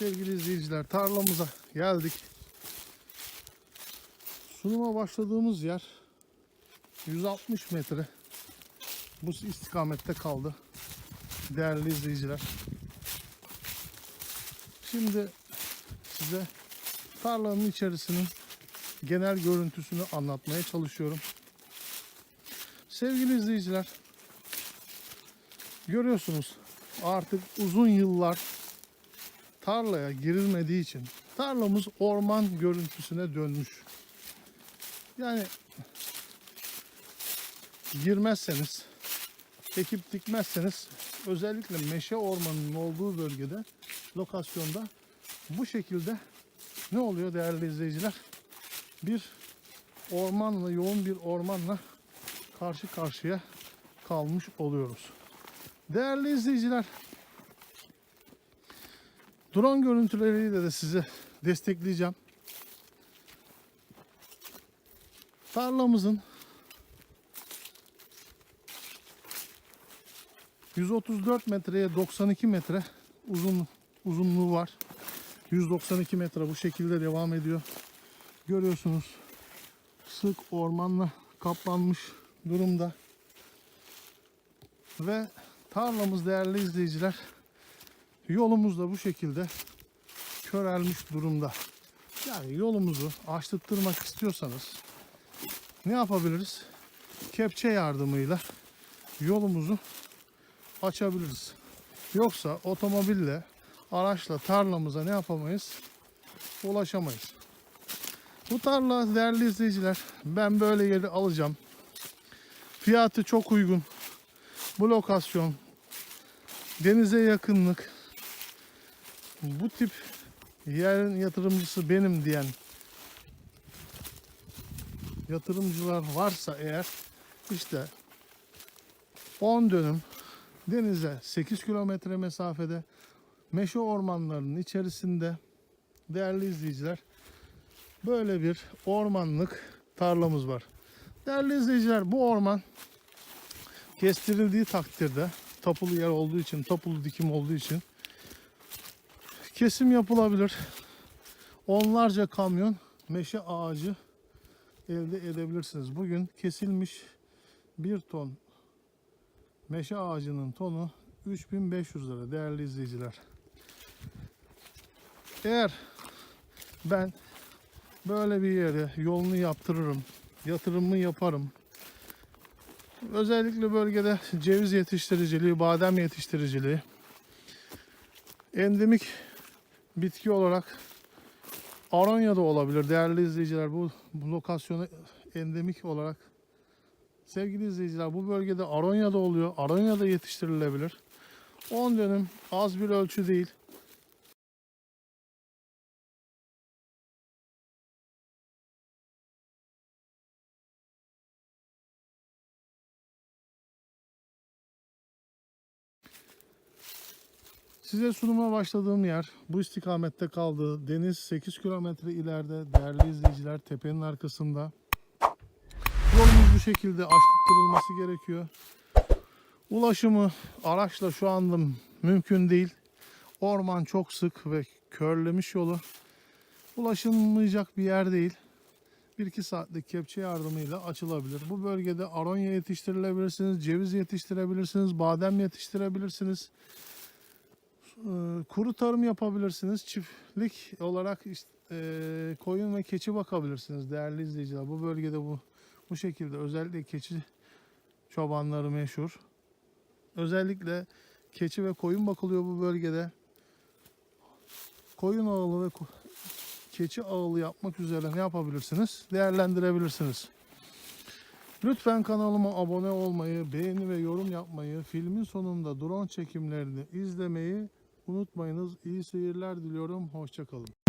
Sevgili izleyiciler tarlamıza geldik. Sunuma başladığımız yer 160 metre. Bu istikamette kaldı. Değerli izleyiciler. Şimdi size tarlanın içerisinin genel görüntüsünü anlatmaya çalışıyorum. Sevgili izleyiciler, görüyorsunuz artık uzun yıllar tarlaya girilmediği için tarlamız orman görüntüsüne dönmüş. Yani girmezseniz, ekip dikmezseniz özellikle meşe ormanının olduğu bölgede, lokasyonda bu şekilde ne oluyor değerli izleyiciler? Bir ormanla, yoğun bir ormanla karşı karşıya kalmış oluyoruz. Değerli izleyiciler, drone görüntüleriyle de size destekleyeceğim. Tarlamızın 134 metreye 92 metre uzun uzunluğu var. 192 metre bu şekilde devam ediyor. Görüyorsunuz sık ormanla kaplanmış durumda. Ve tarlamız değerli izleyiciler yolumuz da bu şekilde körelmiş durumda. Yani yolumuzu açtırtmak istiyorsanız ne yapabiliriz? Kepçe yardımıyla yolumuzu açabiliriz. Yoksa otomobille, araçla tarlamıza ne yapamayız? Ulaşamayız. Bu tarla değerli izleyiciler ben böyle yeri alacağım. Fiyatı çok uygun. Bu lokasyon denize yakınlık bu tip yerin yatırımcısı benim diyen yatırımcılar varsa eğer işte 10 dönüm denize 8 kilometre mesafede meşe ormanlarının içerisinde değerli izleyiciler böyle bir ormanlık tarlamız var. Değerli izleyiciler bu orman kestirildiği takdirde tapulu yer olduğu için, tapulu dikim olduğu için kesim yapılabilir. Onlarca kamyon meşe ağacı elde edebilirsiniz. Bugün kesilmiş bir ton meşe ağacının tonu 3500 lira değerli izleyiciler. Eğer ben böyle bir yere yolunu yaptırırım, yatırımımı yaparım. Özellikle bölgede ceviz yetiştiriciliği, badem yetiştiriciliği, endemik bitki olarak Aronya'da olabilir değerli izleyiciler. Bu, bu lokasyonu endemik olarak sevgili izleyiciler bu bölgede Aronya'da oluyor. Aronya'da yetiştirilebilir. 10 dönüm az bir ölçü değil. Size sunuma başladığım yer bu istikamette kaldı. Deniz 8 kilometre ileride değerli izleyiciler tepenin arkasında. Yolumuz bu şekilde açtırılması gerekiyor. Ulaşımı araçla şu anda mümkün değil. Orman çok sık ve körlemiş yolu. Ulaşılmayacak bir yer değil. 1-2 saatlik kepçe yardımıyla açılabilir. Bu bölgede aronya yetiştirilebilirsiniz, ceviz yetiştirebilirsiniz, badem yetiştirebilirsiniz. Ee, kuru tarım yapabilirsiniz. Çiftlik olarak işte, e, koyun ve keçi bakabilirsiniz değerli izleyiciler. Bu bölgede bu bu şekilde özellikle keçi çobanları meşhur. Özellikle keçi ve koyun bakılıyor bu bölgede. Koyun ağılı ve keçi ağılı yapmak üzere ne yapabilirsiniz? Değerlendirebilirsiniz. Lütfen kanalıma abone olmayı, beğeni ve yorum yapmayı, filmin sonunda drone çekimlerini izlemeyi unutmayınız. İyi seyirler diliyorum. Hoşçakalın.